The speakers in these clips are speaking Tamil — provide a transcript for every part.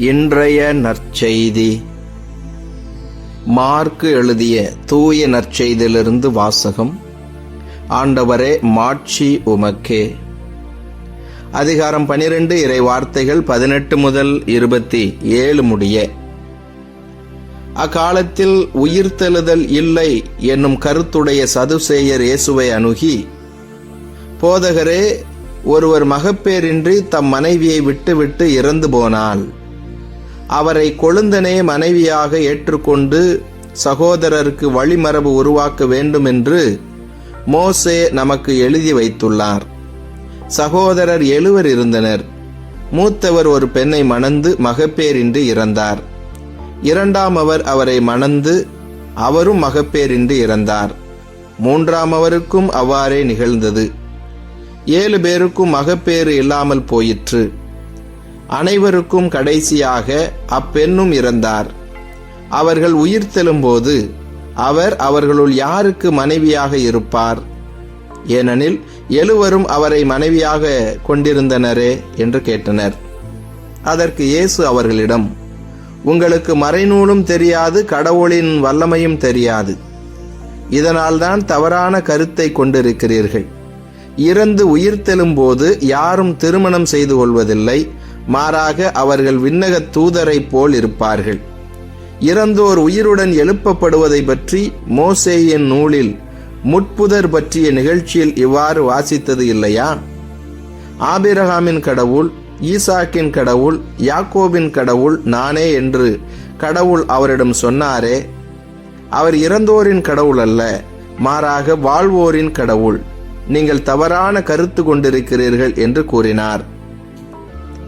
இன்றைய நற்செய்தி. மார்க்கு எழுதிய தூய நற்செய்தியிலிருந்து வாசகம். ஆண்டவரே மாட்சி உமக்கே. அதிகாரம் பனிரெண்டு இறை வார்த்தைகள் பதினெட்டு முதல் இருபத்தி ஏழு முடிய. அக்காலத்தில் உயிர்த்தெழுதல் இல்லை என்னும் கருத்துடைய சதுசேயர் இயேசுவை அணுகி போதகரே ஒருவர் மகப்பேரின்றி தம் மனைவியை விட்டுவிட்டு இறந்து போனால் அவரை கொழுந்தனே மனைவியாக ஏற்றுக்கொண்டு சகோதரருக்கு வழிமரபு உருவாக்க வேண்டும் என்று மோசே நமக்கு எழுதி வைத்துள்ளார். சகோதரர் எழுவர் இருந்தனர். மூத்தவர் ஒரு பெண்ணை மணந்து மகப்பேரின்றி இறந்தார். இரண்டாம் அவர் அவரை மணந்து அவரும் மகப்பேரின்றி இறந்தார். மூன்றாம் அவருக்கும் அவ்வாறே நிகழ்ந்தது. ஏழு பேருக்கும் மகப்பேறு இல்லாமல் போயிற்று. அனைவருக்கும் கடைசியாக அப்பெண்ணும் இறந்தார். அவர்கள் உயிர் தெழும்போது அவர் அவர்களுள் யாருக்கு மனைவியாக இருப்பார்? ஏனெனில் எழுவரும் அவரை மனைவியாக கொண்டிருந்தனரே என்று கேட்டனர். அதற்கு இயேசு அவர்களிடம் உங்களுக்கு மறைநூலும் தெரியாது கடவுளின் வல்லமையும் தெரியாது. இதனால்தான் தவறான கருத்தை கொண்டிருக்கிறீர்கள். இறந்து உயிர்த்தெழும்போது யாரும் திருமணம் செய்து கொள்வதில்லை மாறாக அவர்கள் விண்ணக தூதரைப் போல் இருப்பார்கள். இறந்தோர் உயிருடன் எழுப்பப்படுவதை பற்றி மோசேயின் நூலில் முட்புதர் பற்றிய நிகழ்ச்சியில் இவ்வாறு வாசித்தது இல்லையா? ஆபிரகாமின் கடவுள் ஈசாக்கின் கடவுள் யாக்கோபின் கடவுள் நானே என்று கடவுள் அவரிடம் சொன்னாரே. அவர் இறந்தோரின் கடவுள் அல்ல மாறாக வாழ்வோரின் கடவுள். நீங்கள் தவறான கருத்து கொண்டிருக்கிறீர்கள் என்று கூறினார்.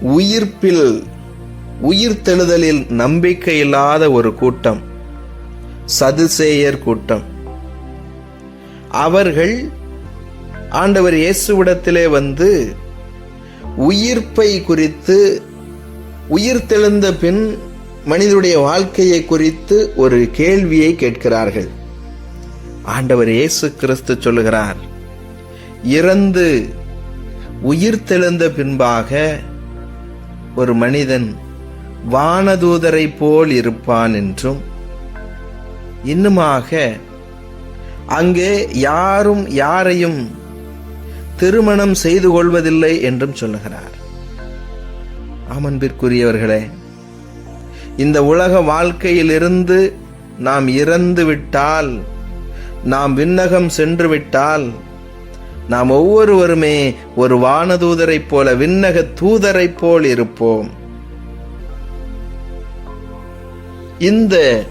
உயிர்ப்பில் உயிர் தெழுதலில் நம்பிக்கை இல்லாத ஒரு கூட்டம் சதுசேயர் கூட்டம். அவர்கள் ஆண்டவர் இயேசுவிடத்திலே வந்து உயிர்ப்பை குறித்து உயிர் தெழுந்த பின் மனிதனுடைய வாழ்க்கையை குறித்து ஒரு கேள்வியை கேட்கிறார்கள். ஆண்டவர் இயேசு கிறிஸ்து சொல்லுகிறார் இறந்து உயிர் தெழுந்த பின்பாக ஒரு மனிதன் வானதூதரை போல் இருப்பான் என்றும் இன்னுமாக அங்கே யாரும் யாரையும் திருமணம் செய்து கொள்வதில்லை என்றும் சொல்லுகிறார். ஆமன்பிற்குரியவர்களே இந்த உலக வாழ்க்கையிலிருந்து நாம் இறந்து விட்டால் நாம் விண்ணகம் சென்று விட்டால் நாம் ஒவ்வொருவருமே ஒரு வானதூதரைப் போல விண்ணக தூதரைப் போல் இருப்போம். இந்த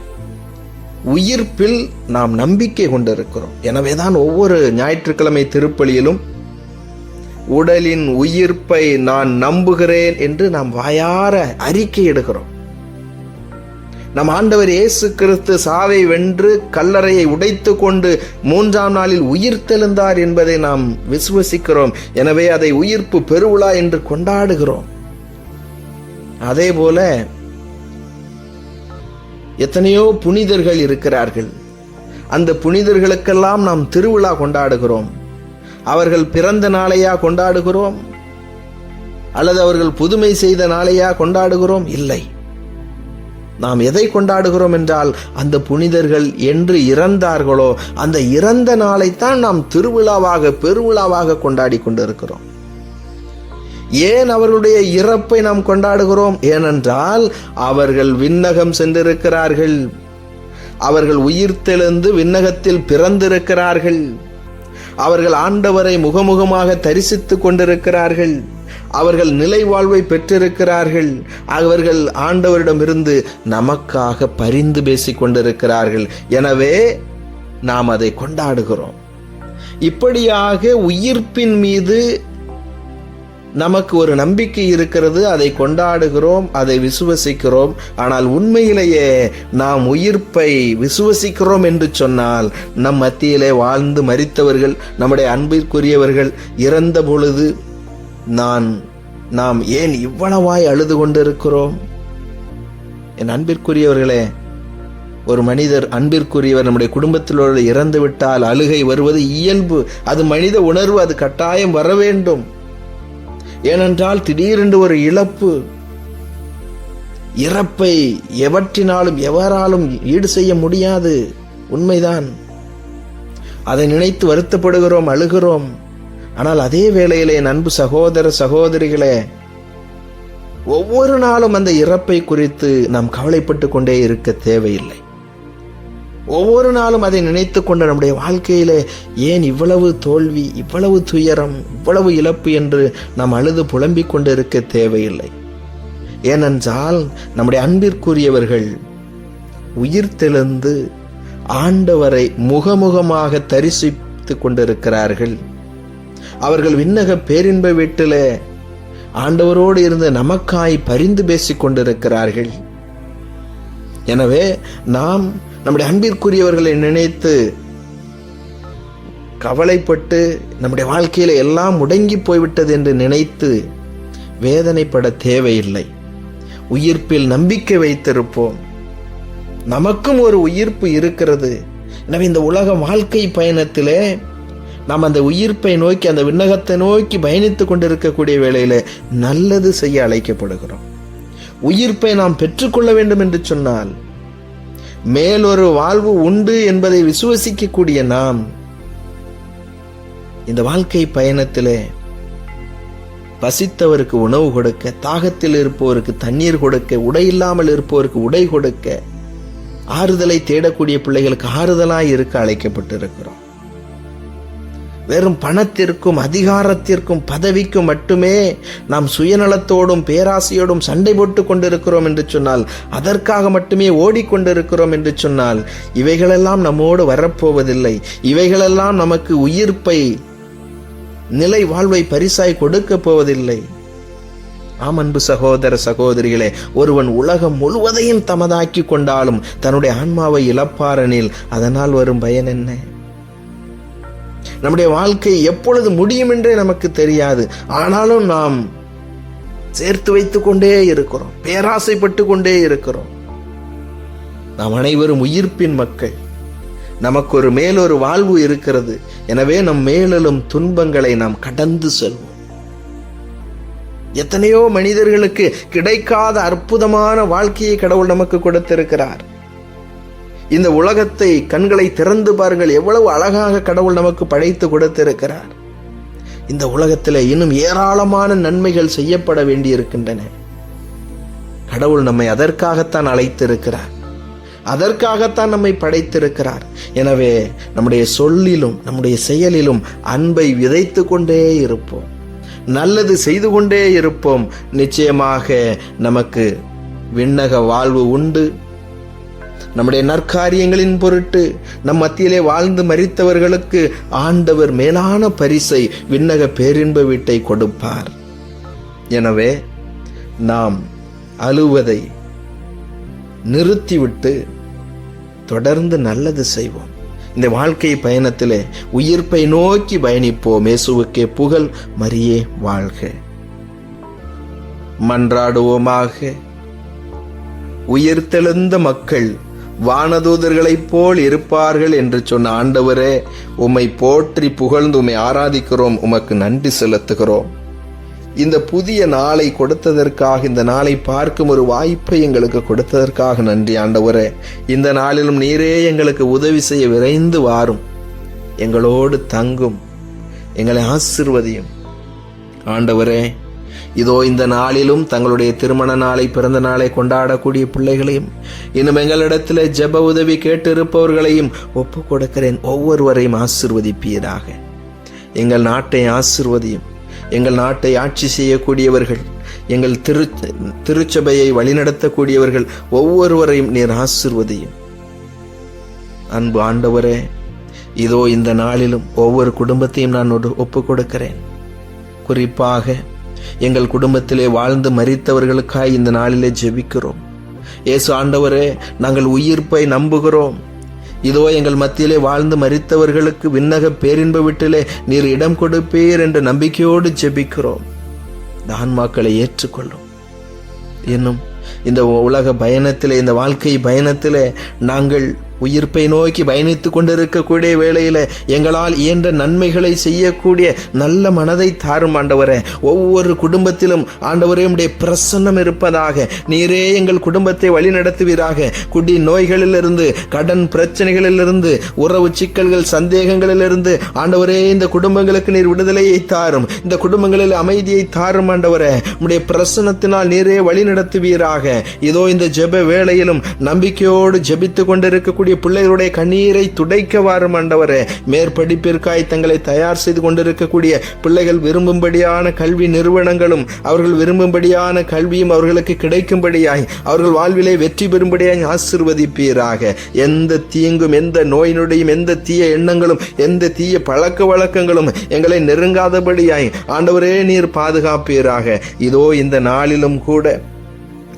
உயிர்ப்பில் நாம் நம்பிக்கை கொண்டிருக்கிறோம். எனவேதான் ஒவ்வொரு ஞாயிற்றுக்கிழமை திருப்பலியிலும் உடலின் உயிர்ப்பை நான் நம்புகிறேன் என்று நாம் வாயார அறிக்கை எடுக்கிறோம் நம் ஆண்டவர் இயேசு கிறிஸ்து சாவை வென்று கல்லறையை உடைத்து கொண்டு மூன்றாம் நாளில் உயிர் தெழுந்தார் என்பதை நாம் விசுவசிக்கிறோம். எனவே அதை உயிர்ப்பு பெருவிழா என்று கொண்டாடுகிறோம். அதே போல எத்தனையோ புனிதர்கள் இருக்கிறார்கள். அந்த புனிதர்களுக்கெல்லாம் நாம் திருவிழா கொண்டாடுகிறோம். அவர்கள் பிறந்த நாளையா கொண்டாடுகிறோம்? அல்லது அவர்கள் புதுமை செய்த நாளையா கொண்டாடுகிறோம்? இல்லை. நாம் எதை கொண்டாடுகிறோம் என்றால் அந்த புனிதர்கள் என்று இறந்தார்களோ அந்த இறந்த நாளைத்தான் நாம் திருவிழாவாக பெருவிழாவாக கொண்டாடி கொண்டிருக்கிறோம். ஏன் அவர்களுடைய இறப்பை நாம் கொண்டாடுகிறோம்? ஏனென்றால் அவர்கள் விண்ணகம் சென்றிருக்கிறார்கள். அவர்கள் உயிர்த்தெழுந்து விண்ணகத்தில் பிறந்திருக்கிறார்கள். அவர்கள் ஆண்டவரை முகமுகமாக தரிசித்துக் கொண்டிருக்கிறார்கள். அவர்கள் நிலை வாழ்வை பெற்றிருக்கிறார்கள். அவர்கள் ஆண்டவரிடமிருந்து நமக்காக பரிந்து பேசிக் கொண்டிருக்கிறார்கள் எனவே நாம் அதை கொண்டாடுகிறோம். இப்படியாக உயிர்ப்பின் மீது நமக்கு ஒரு நம்பிக்கை இருக்கிறது. அதை கொண்டாடுகிறோம் அதை விசுவசிக்கிறோம். ஆனால் உண்மையிலேயே நாம் உயிர்ப்பை விசுவசிக்கிறோம் என்று சொன்னால் நம் மத்தியிலே வாழ்ந்து மறித்தவர்கள் நம்முடைய அன்பிற்குரியவர்கள் இறந்த பொழுது நான் நாம் ஏன் இவ்வளவாய் அழுது கொண்டிருக்கிறோம்? என் அன்பிற்குரியவர்களே ஒரு மனிதர் அன்பிற்குரியவர் நம்முடைய குடும்பத்திலோடு இறந்து விட்டால் அழுகை வருவது இயல்பு. அது மனித உணர்வு அது கட்டாயம் வர வேண்டும். ஏனென்றால் திடீரென்று ஒரு இழப்பு இறப்பை எவற்றினாலும் எவராலும் ஈடு செய்ய முடியாது. உண்மைதான். அதை நினைத்து வருத்தப்படுகிறோம் அழுகிறோம். ஆனால் அதே வேளையிலே என் அன்பு சகோதர சகோதரிகளே ஒவ்வொரு நாளும் அந்த இறப்பை குறித்து நாம் கவலைப்பட்டு கொண்டே இருக்க தேவையில்லை. ஒவ்வொரு நாளும் அதை நினைத்து கொண்டு நம்முடைய வாழ்க்கையிலே ஏன் இவ்வளவு தோல்வி இவ்வளவு துயரம் இவ்வளவு இழப்பு என்று நாம் அழுது புலம்பிக் கொண்டு இருக்க தேவையில்லை. ஏனென்றால் நம்முடைய அன்பிற்குரியவர்கள் உயிர்த்தெழுந்து ஆண்டவரை முகமுகமாக தரிசித்து கொண்டிருக்கிறார்கள். அவர்கள் விண்ணக பேரின்ப வீட்டிலே ஆண்டவரோடு இருந்து நமக்காய் பரிந்து பேசிக் கொண்டிருக்கிறார்கள். எனவே நாம் நம்முடைய அன்பிற்குரியவர்களை நினைத்து கவலைப்பட்டு நம்முடைய வாழ்க்கையில எல்லாம் முடங்கி போய்விட்டது என்று நினைத்து வேதனைப்பட தேவையில்லை. உயிர்ப்பில் நம்பிக்கை வைத்திருப்போம். நமக்கும் ஒரு உயிர்ப்பு இருக்கிறது. எனவே இந்த உலக வாழ்க்கை பயணத்திலே நாம் அந்த உயிர்ப்பை நோக்கி அந்த விண்ணகத்தை நோக்கி பயணித்துக் கொண்டிருக்கக்கூடிய வேளையில் நல்லது செய்ய அழைக்கப்படுகிறோம். உயிர்ப்பை நாம் பெற்றுக்கொள்ள வேண்டும் என்று சொன்னால் மேலொரு வாழ்வு உண்டு என்பதை விசுவசிக்கக்கூடிய நாம் இந்த வாழ்க்கை பயணத்திலே பசித்தவருக்கு உணவு கொடுக்க தாகத்தில் இருப்பவருக்கு தண்ணீர் கொடுக்க உடை இல்லாமல் இருப்பவருக்கு உடை கொடுக்க ஆறுதலை தேடக்கூடிய பிள்ளைகளுக்கு ஆறுதலாய் இருக்க அழைக்கப்பட்டிருக்கிறோம். வெறும் பணத்திற்கும் அதிகாரத்திற்கும் பதவிக்கும் மட்டுமே நாம் சுயநலத்தோடும் பேராசையோடும் சண்டை போட்டு கொண்டிருக்கிறோம் என்று சொன்னால் அதற்காக மட்டுமே ஓடிக்கொண்டிருக்கிறோம் என்று சொன்னால் இவைகளெல்லாம் நம்மோடு வரப்போவதில்லை. இவைகளெல்லாம் நமக்கு உயிர்ப்பை நிலை வாழ்வை பரிசாய் கொடுக்க போவதில்லை. ஆம் அன்பு சகோதர சகோதரிகளே ஒருவன் உலகம் முழுவதையும் தமதாக்கி கொண்டாலும் தன்னுடைய ஆன்மாவை இழப்பாரனில் அதனால் வரும் பயன் என்ன? நம்முடைய வாழ்க்கை எப்பொழுது முடியும் என்றே நமக்கு தெரியாது. ஆனாலும் நாம் சேர்த்து வைத்துக் கொண்டே இருக்கிறோம். பேராசைப்பட்டு கொண்டே இருக்கிறோம். நாம் அனைவரும் உயிர்ப்பின் மக்கள். நமக்கு ஒரு மேலொரு வாழ்வு இருக்கிறது. எனவே நம் மேலும் துன்பங்களை நாம் கடந்து செல்வோம். எத்தனையோ மனிதர்களுக்கு கிடைக்காத அற்புதமான வாழ்க்கையை கடவுள் நமக்கு கொடுத்திருக்கிறார். இந்த உலகத்தை கண்களை திறந்து பாருங்கள். எவ்வளவு அழகாக கடவுள் நமக்கு படைத்து கொடுத்திருக்கிறார். இந்த உலகத்தில் இன்னும் ஏராளமான நன்மைகள் செய்யப்பட வேண்டியிருக்கின்றன. கடவுள் நம்மை அதற்காகத்தான் அழைத்திருக்கிறார். அதற்காகத்தான் நம்மை படைத்திருக்கிறார். எனவே நம்முடைய சொல்லிலும் நம்முடைய செயலிலும் அன்பை விதைத்து கொண்டே இருப்போம். நல்லது செய்து கொண்டே இருப்போம். நிச்சயமாக நமக்கு விண்ணக வாழ்வு உண்டு. நம்முடைய நற்காரியங்களின் பொருட்டு நம் மத்தியிலே வாழ்ந்து மறித்தவர்களுக்கு ஆண்டவர் மேலான பரிசை விண்ணக பேரின்ப வீட்டை கொடுப்பார். எனவே நாம் அழுவதை நிறுத்திவிட்டு தொடர்ந்து நல்லது செய்வோம். இந்த வாழ்க்கை பயணத்திலே உயிர்ப்பை நோக்கி பயணிப்போம். இயேசுவுக்கே புகழ் மரியே வாழ்க. மன்றாடுவோமாக. உயிர்த்தெழுந்த மக்கள் வானதூதர்களைப் போல் இருப்பார்கள் என்று சொன்ன ஆண்டவரே உம்மை போற்றி புகழ்ந்து உம்மை ஆராதிக்கிறோம் உமக்கு நன்றி செலுத்துகிறோம். இந்த புதிய நாளை கொடுத்ததற்காக இந்த நாளை பார்க்கும் ஒரு வாய்ப்பை எங்களுக்கு கொடுத்ததற்காக நன்றி ஆண்டவரே. இந்த நாளிலும் நீரே எங்களுக்கு உதவி செய்ய விரைந்து வாரும். எங்களோடு தங்கும் எங்களை ஆசிர்வதியும். ஆண்டவரே இதோ இந்த நாளிலும் தங்களுடைய திருமண நாளை பிறந்த நாளை கொண்டாடக்கூடிய பிள்ளைகளையும் இன்னும் எங்களிடத்தில் ஜெப உதவி கேட்டு இருப்பவர்களையும் ஒப்பு கொடுக்கிறேன் ஒவ்வொருவரையும் ஆசிர்வதிப்பீராக. எங்கள் நாட்டை ஆசிர்வதியும். எங்கள் நாட்டை ஆட்சி செய்யக்கூடியவர்கள் எங்கள் திரு திருச்சபையை வழிநடத்தக்கூடியவர்கள் ஒவ்வொருவரையும் நீர் ஆசிர்வதியும். அன்பு ஆண்டவரே இதோ இந்த நாளிலும் ஒவ்வொரு குடும்பத்தையும் நான் ஒப்பு கொடுக்கிறேன் குறிப்பாக எங்கள் குடும்பத்திலே வாழ்ந்து மறித்தவர்களுக்காய் இந்த நாளிலே ஜெபிக்கிறோம். இயேசு ஆண்டவரே நாங்கள் உயிர்ப்பை நம்புகிறோம். இதோ எங்கள் மத்தியிலே வாழ்ந்து மறித்தவர்களுக்கு விண்ணக பேரின்ப வீட்டிலே நீர் இடம் கொடுப்பீர் என்ற நம்பிக்கையோடு ஜெபிக்கிறோம். இந்த ஆன்மாக்களை ஏற்றுக்கொள்ளும். இன்னும் இந்த உலக பயணத்திலே இந்த வாழ்க்கை பயணத்திலே நாங்கள் உயிர்ப்பை நோக்கி பயணித்துக் கொண்டிருக்கக்கூடிய வேளையில் எங்களால் இயன்ற நன்மைகளை செய்யக்கூடிய நல்ல மனதை தாரும் ஆண்டவரே. ஒவ்வொரு குடும்பத்திலும் ஆண்டவரே உடைய பிரசன்னம் இருப்பதாக. நீரே எங்கள் குடும்பத்தை வழிநடத்துவீராக. குடி நோய்களிலிருந்து கடன் பிரச்சனைகளிலிருந்து உறவு சிக்கல்கள் சந்தேகங்களிலிருந்து ஆண்டவரே இந்த குடும்பங்களுக்கு நீர் விடுதலையை தாரும். இந்த குடும்பங்களில் அமைதியை தாரும் ஆண்டவரே. உடைய பிரசன்னத்தினால் நீரே வழி நடத்துவீராக இதோ இந்த ஜெப வேளையிலும் நம்பிக்கையோடு ஜெபித்துக் கொண்டிருக்கக்கூடிய பிள்ளைகளுடைய கண்ணீரை துடைக்க வாரும் ஆண்டவரே. மேற்படிப்பிற்காய் தங்களை தயார் செய்து கொண்டிருக்கக்கூடிய பிள்ளைகள் விரும்பும்படியான கல்வி நிறுவனங்களும் அவர்கள் விரும்பும்படியான கல்வியும் அவர்களுக்கு கிடைக்கும்படியாய் அவர்கள் வாழ்விலே வெற்றி பெறும்படியாய் ஆசிர்வதிப்பீராக. எந்த தீங்கும் எந்த நோய் எந்த தீய எண்ணங்களும் எந்த தீய பழக்க வழக்கங்களும் எங்களை நெருங்காதபடியாய் ஆண்டவரே நீர் பாதுகாப்பீராக. இதோ இந்த நாளிலும் கூட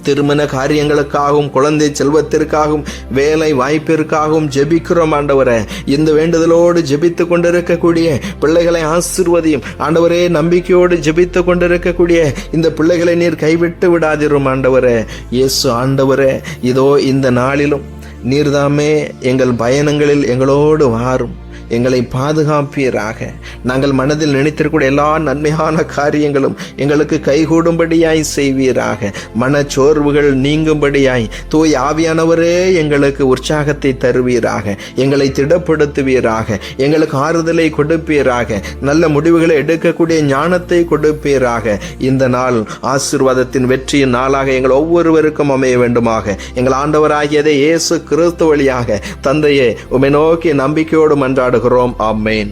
திருமண காரியங்களுக்காகவும் குழந்தை செல்வத்திற்காகவும் வேலை வாய்ப்பிற்காகவும் ஜெபிக்கிறோம் ஆண்டவரே. இந்த வேண்டுதலோடு ஜெபித்து கொண்டிருக்கக்கூடிய பிள்ளைகளை ஆசிர்வதியும். ஆண்டவரே நம்பிக்கையோடு ஜெபித்து கொண்டிருக்கக்கூடிய இந்த பிள்ளைகளை நீர் கைவிட்டு விடாதிரும் ஆண்டவரே. இயேசு ஆண்டவரே இதோ இந்த நாளிலும் நீர்தாமே எங்கள் பயணங்களில் எங்களோடு வாரும். எங்களை பாதுகாப்பீராக. நாங்கள் மனதில் நினைத்திருக்கூடிய எல்லா நன்மையான காரியங்களும் எங்களுக்கு கைகூடும்படியாய் செய்வீராக. மனச்சோர்வுகள் நீங்கும்படியாய் தூய் ஆவியானவரே எங்களுக்கு உற்சாகத்தை தருவீராக. எங்களை திடப்படுத்துவீராக. எங்களுக்கு ஆறுதலை கொடுப்பீராக. நல்ல முடிவுகளை எடுக்கக்கூடிய ஞானத்தை கொடுப்பீராக. இந்த நாள் ஆசீர்வாதத்தின் வெற்றியின் நாளாக எங்கள் ஒவ்வொருவருக்கும் அமைய வேண்டுமாக. எங்கள் ஆண்டவராகியதை இயேசு கிறிஸ்து வழியாக தந்தையே உமை நோக்கி நம்பிக்கையோடு மன்றாடுகிறோம் ஆமேன்